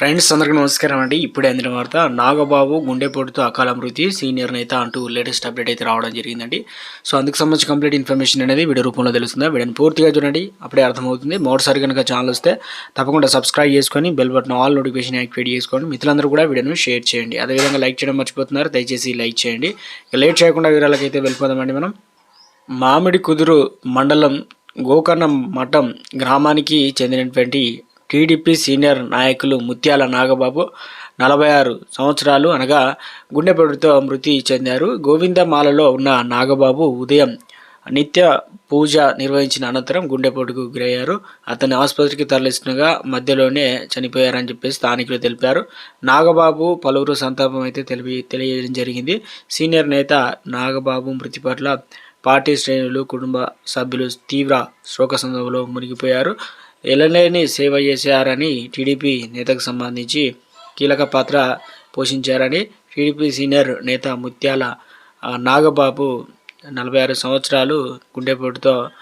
Friends అందరికీ నమస్కారం అండి. ఇప్పుడే అందిన వార్త నాగబాబు గుండెపోటుతో అకాల మృతి సీనియర్ నేత అంటూ లేటెస్ట్ అప్డేట్ అయితే రావడం జరిగిందండి. సో అందుకు సంబంధించి కంప్లీట్ ఇన్ఫర్మేషన్ అనేది వీడియో రూపంలో తెలుస్తుంది. వీడియోని పూర్తిగా చూడండి అప్పుడే అర్థమవుతుంది. మరోసారి కనుక ఛానల్ వస్తే తప్పకుండా సబ్స్క్రైబ్ చేసుకొని bell button all notification activate చేసుకోండి మిత్రులందరూ కూడా వీడియోను షేర్ చేయండి. అదేవిధంగా లైక్ చేయడం మర్చిపోతున్నారు దయచేసి లైక్ చేయండి. లేట్ చేయకుండా వివరాలకైతే వెళ్ళిపోదామండి మనం. మామిడి కుదురు మండలం గోకర్ణం మఠం గ్రామానికి చెందినటువంటి టీడీపీ సీనియర్ నాయకులు ముత్యాల నాగబాబు నలభై ఆరు సంవత్సరాలు అనగా గుండెపోటుతో మృతి చెందారు. గోవిందమాలలో ఉన్న నాగబాబు ఉదయం నిత్య పూజ నిర్వహించిన అనంతరం గుండెపోటుకు గురయ్యారు. అతన్ని ఆసుపత్రికి తరలిస్తుండగా మధ్యలోనే చనిపోయారని చెప్పేసి స్థానికులు తెలిపారు. నాగబాబు పలువురు సంతాపం అయితే తెలిపి తెలియజేయడం జరిగింది. సీనియర్ నేత నాగబాబు మృతి పట్ల పార్టీ శ్రేణులు కుటుంబ సభ్యులు తీవ్ర శోకసందంలో మునిగిపోయారు. ఎలనేని సేవ చేశారని టీడీపీ నేతకు సంబంధించి కీలక పాత్ర పోషించారని టీడీపీ సీనియర్ నేత ముత్యాల నాగబాబు నలభై ఆరు సంవత్సరాలు గుండెపోటుతో